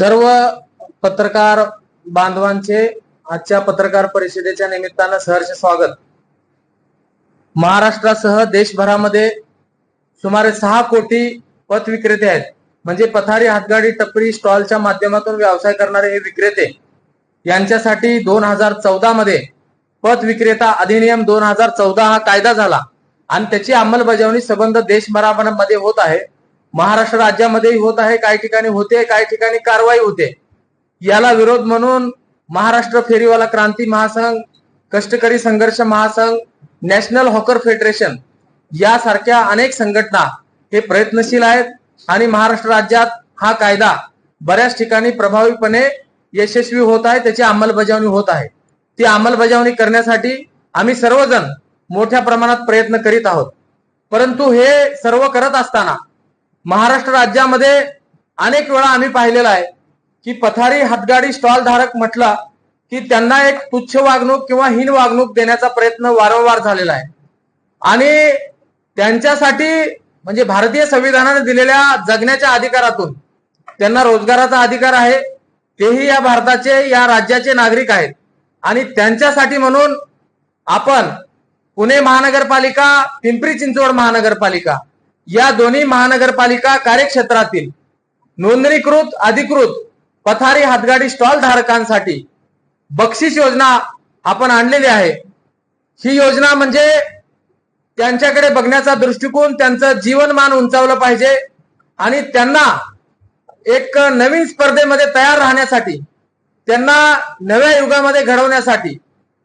सर्व पत्रकार बांधवांचे आजच्या पत्रकार परिषदेच्या निमित्तानं सहर्ष स्वागत. महाराष्ट्रासह देशभरामध्ये सुमारे सहा कोटी पथ विक्रेते आहेत. म्हणजे पथारी हातगाडी टपरी स्टॉलच्या माध्यमातून व्यवसाय करणारे हे विक्रेते यांच्यासाठी दोन हजार चौदा मध्ये पथ विक्रेता अधिनियम दोन हजार चौदा हा कायदा झाला. आणि त्याची अंमलबजावणी संबंध देशभरामध्ये होत आहे. महाराष्ट्र राज्यामध्येही होत आहे काही ठिकाणी होते काही ठिकाणी कारवाई होते. याला विरोध म्हणून महाराष्ट्र फेरीवाला क्रांती महासंघ कष्टकरी संघर्ष महासंघ नॅशनल हॉकर फेडरेशन यासारख्या अनेक संघटना हे प्रयत्नशील आहेत आणि महाराष्ट्र राज्यात हा कायदा बऱ्याच ठिकाणी प्रभावीपणे यशस्वी होत आहे त्याची अंमलबजावणी होत आहे. ती अंमलबजावणी करण्यासाठी आम्ही सर्वजण मोठ्या प्रमाणात प्रयत्न करीत आहोत. परंतु हे सर्व करत असताना महाराष्ट्र राज्यामध्ये अनेक वेळा आम्ही पाहिलेलं आहे की पथारी हातगाडी स्टॉल धारक म्हटला की त्यांना एक तुच्छ वागणूक किंवा हीन वागणूक देण्याचा प्रयत्न वारंवार झालेला आहे. आणि त्यांच्यासाठी म्हणजे भारतीय संविधानाने दिलेल्या जगण्याच्या अधिकारातून त्यांना रोजगाराचा अधिकार आहे. तेही या भारताचे या राज्याचे नागरिक आहेत. आणि त्यांच्यासाठी म्हणून आपण पुणे महानगरपालिका पिंपरी चिंचवड महानगरपालिका या दोन्ही महानगरपालिका कार्यक्षेत्रातील नोंदणीकृत अधिकृत पथारी हातगाडी स्टॉल धारकांसाठी बक्षीस योजना आपण आणलेली आहे. ही योजना म्हणजे त्यांच्याकडे बघण्याचा दृष्टिकोन त्यांचं जीवनमान उंचावलं पाहिजे आणि त्यांना एक नवीन स्पर्धेमध्ये तयार राहण्यासाठी त्यांना नव्या युगामध्ये घडवण्यासाठी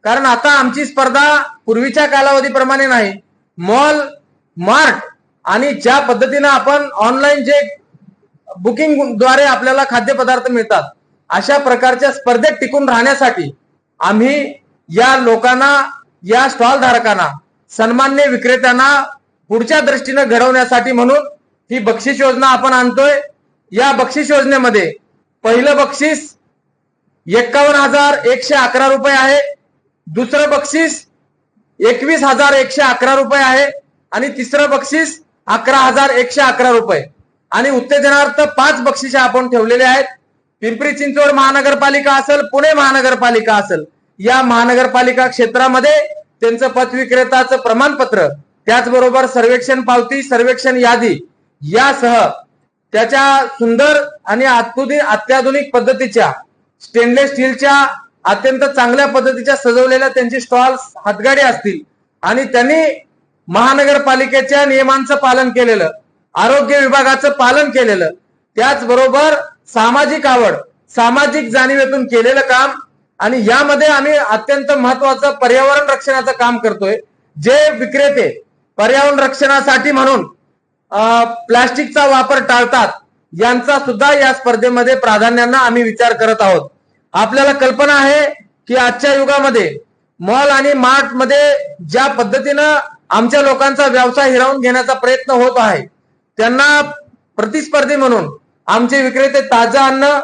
कारण आता आमची स्पर्धा पूर्वीच्या कालावधीप्रमाणे नाही मॉल मार्ट आणि ज्या पद्धतीनं आपण ऑनलाईन जे बुकिंगद्वारे आपल्याला खाद्यपदार्थ मिळतात अशा प्रकारच्या स्पर्धेत टिकून राहण्यासाठी आम्ही या लोकांना या स्टॉल धारकांना सन्मान्य विक्रेत्यांना पुढच्या दृष्टीनं घडवण्यासाठी म्हणून ही बक्षीस योजना आपण आणतोय. या बक्षीस योजनेमध्ये पहिलं बक्षीस एक्कावन्न हजार एकशे अकरा रुपये आहे. दुसरं बक्षीस एकवीस हजार एकशे अकरा रुपये आहे. आणि तिसरं बक्षीस अकरा हजार एकशे अकरा रुपये. आणि उत्तेजनार्थ पाच बक्षिसे आपण ठेवलेले आहेत. पिंपरी चिंचवड महानगरपालिका असेल पुणे महानगरपालिका असेल या महानगरपालिका क्षेत्रामध्ये त्यांचं पथ विक्रेताचं प्रमाणपत्र त्याचबरोबर सर्वेक्षण पावती सर्वेक्षण यादी यासह त्याच्या सुंदर आणि अत्याधुनिक अत्याधुनिक पद्धतीच्या स्टेनलेस स्टीलच्या अत्यंत चांगल्या पद्धतीच्या सजवलेल्या त्यांची स्टॉल्स हातगाडी असतील. आणि त्यांनी महानगरपालिकेच्या नियमांचं पालन केलेलं आरोग्य विभागाचं पालन केलेलं त्याचबरोबर सामाजिक आवड सामाजिक जाणीवेतून केलेलं काम आणि यामध्ये आम्ही अत्यंत महत्वाचं पर्यावरण रक्षणाचं काम करतोय. जे विक्रेते पर्यावरण रक्षणासाठी म्हणून प्लास्टिकचा वापर टाळतात यांचा सुद्धा या स्पर्धेमध्ये प्राधान्यानं आम्ही विचार करत आहोत. आपल्याला कल्पना आहे की आजच्या युगामध्ये मॉल आणि मार्टमध्ये ज्या पद्धतीनं आमच्या लोकांचा व्यवसाय हिरावून घेण्याचा प्रयत्न होत आहे. त्यांना प्रतिस्पर्धी म्हणून आमचे विक्रेते ताजं अन्न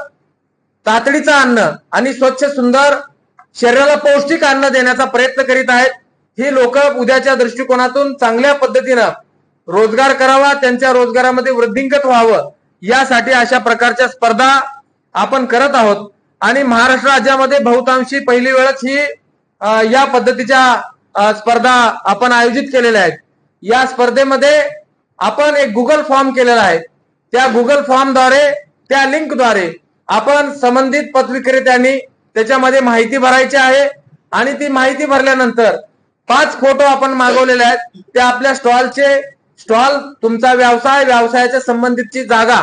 तातडीचं अन्न आणि स्वच्छ सुंदर शरीराला पौष्टिक अन्न देण्याचा प्रयत्न करीत आहेत. ही लोक उद्याच्या दृष्टिकोनातून चांगल्या पद्धतीनं रोजगार करावा त्यांच्या रोजगारामध्ये वृद्धिंगत व्हावं यासाठी अशा प्रकारच्या स्पर्धा आपण करत आहोत. आणि महाराष्ट्र राज्यामध्ये बहुतांशी पहिली वेळच ही या पद्धतीच्या स्पर्धा आपण आयोजित केलेल्या आहेत. या स्पर्धेमध्ये आपण एक गुगल फॉर्म केलेला आहे. त्या गुगल फॉर्मद्वारे त्या लिंकद्वारे आपण संबंधित पदविक्रेत्यांनी त्याच्यामध्ये माहिती भरायची आहे आणि ती माहिती भरल्यानंतर पाच फोटो आपण मागवलेले आहेत. ते आपल्या स्टॉलचे स्टॉल तुमचा व्यवसाय व्यवसायाच्या संबंधितची जागा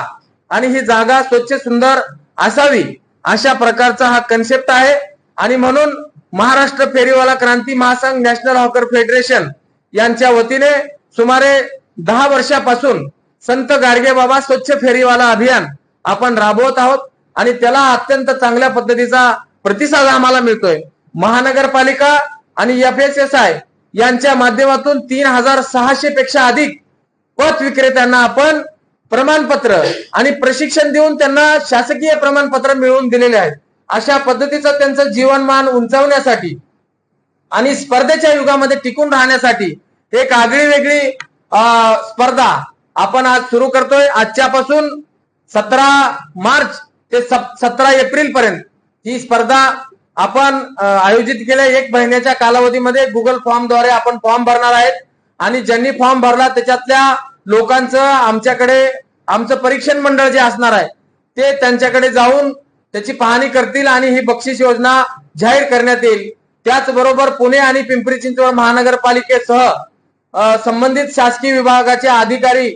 आणि ही जागा स्वच्छ सुंदर असावी अशा प्रकारचा हा कन्सेप्ट आहे. आणि म्हणून महाराष्ट्र फेरीवाला क्रांती महासंघ नॅशनल हॉकर फेडरेशन यांच्या वतीने सुमारे दहा वर्षापासून संत गाडगे बाबा स्वच्छ फेरीवाला अभियान आपण राबवत आहोत आणि त्याला अत्यंत चांगल्या पद्धतीचा प्रतिसाद आम्हाला मिळतोय. महानगरपालिका आणि एफ एस एस आय यांच्या माध्यमातून तीन हजार सहाशे पेक्षा अधिक पथ विक्रेत्यांना आपण प्रमाणपत्र आणि प्रशिक्षण देऊन त्यांना शासकीय प्रमाणपत्र मिळवून दिलेले आहेत अशा पद्धतीचं त्यांचं जीवनमान उंचावण्यासाठी आणि स्पर्धेच्या युगामध्ये टिकून राहण्यासाठी एक आगळी वेगळी स्पर्धा आपण आज सुरू करतोय. आजच्यापासून सतरा मार्च ते सतरा एप्रिल पर्यंत ही स्पर्धा आपण आयोजित केल्या. एक महिन्याच्या कालावधीमध्ये गुगल फॉर्मद्वारे आपण फॉर्म भरणार आहेत. आणि ज्यांनी फॉर्म भरला त्याच्यातल्या लोकांचं आमच्याकडे आमचं परीक्षण मंडळ जे असणार आहे ते त्यांच्याकडे जाऊन त्याची पाहणी करतील आणि ही बक्षीस योजना जाहीर करण्यात येईल. त्याचबरोबर पुणे आणि पिंपरी चिंचवड महानगरपालिकेसह संबंधित शासकीय विभागाचे अधिकारी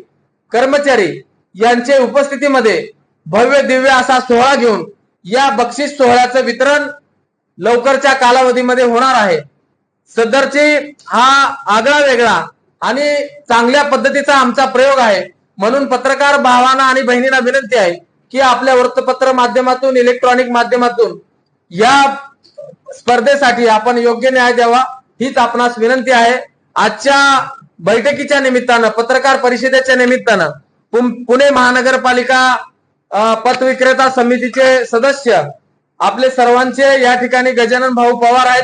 कर्मचारी यांचे उपस्थितीमध्ये भव्य दिव्य असा सोहळा घेऊन या बक्षीस सोहळ्याचं वितरण लवकरच्या कालावधीमध्ये होणार आहे. सदरची हा आगळा वेगळा आणि चांगल्या पद्धतीचा आमचा प्रयोग आहे. म्हणून पत्रकार भावांना आणि बहिणींना विनंती आहे की आपल्या वृत्तपत्र माध्यमातून इलेक्ट्रॉनिक माध्यमातून या स्पर्धेसाठी आपण योग्य न्याय द्यावा हीच आपणास विनंती आहे. आजच्या बैठकीच्या निमित्तानं पत्रकार परिषदेच्या निमित्तानं पुणे महानगरपालिका पतविक्रेता समितीचे सदस्य आपले सर्वांचे या ठिकाणी गजानन भाऊ पवार आहेत.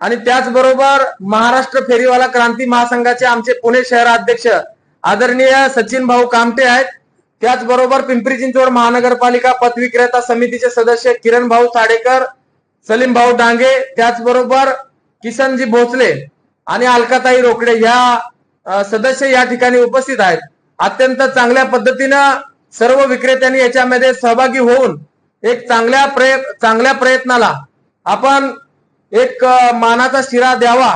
आणि त्याचबरोबर महाराष्ट्र फेरीवाला क्रांती महासंघाचे आमचे पुणे शहराध्यक्ष आदरणीय सचिन भाऊ कामटे आहेत. त्याचबरोबर पिंपरी चिंचवड महानगरपालिका पतविक्रेता समितीचे सदस्य किरण भाऊ साडेकर सलीम भाऊ डांगे त्याचबरोबर किसनजी भोसले आणि अलकाताई रोकडे या सदस्य या ठिकाणी उपस्थित आहेत. अत्यंत चांगल्या पद्धतीनं सर्व विक्रेत्यांनी याच्यामध्ये सहभागी होऊन एक चांगल्या प्रयत्न चांगल्या प्रयत्नाला आपण एक मानाचा शिरा द्यावा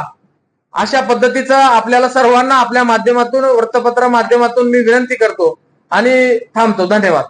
अशा पद्धतीचं आपल्याला सर्वांना आपल्या माध्यमातून वृत्तपत्र माध्यमातून मी विनंती करतो. आणि थांबतो. धन्यवाद.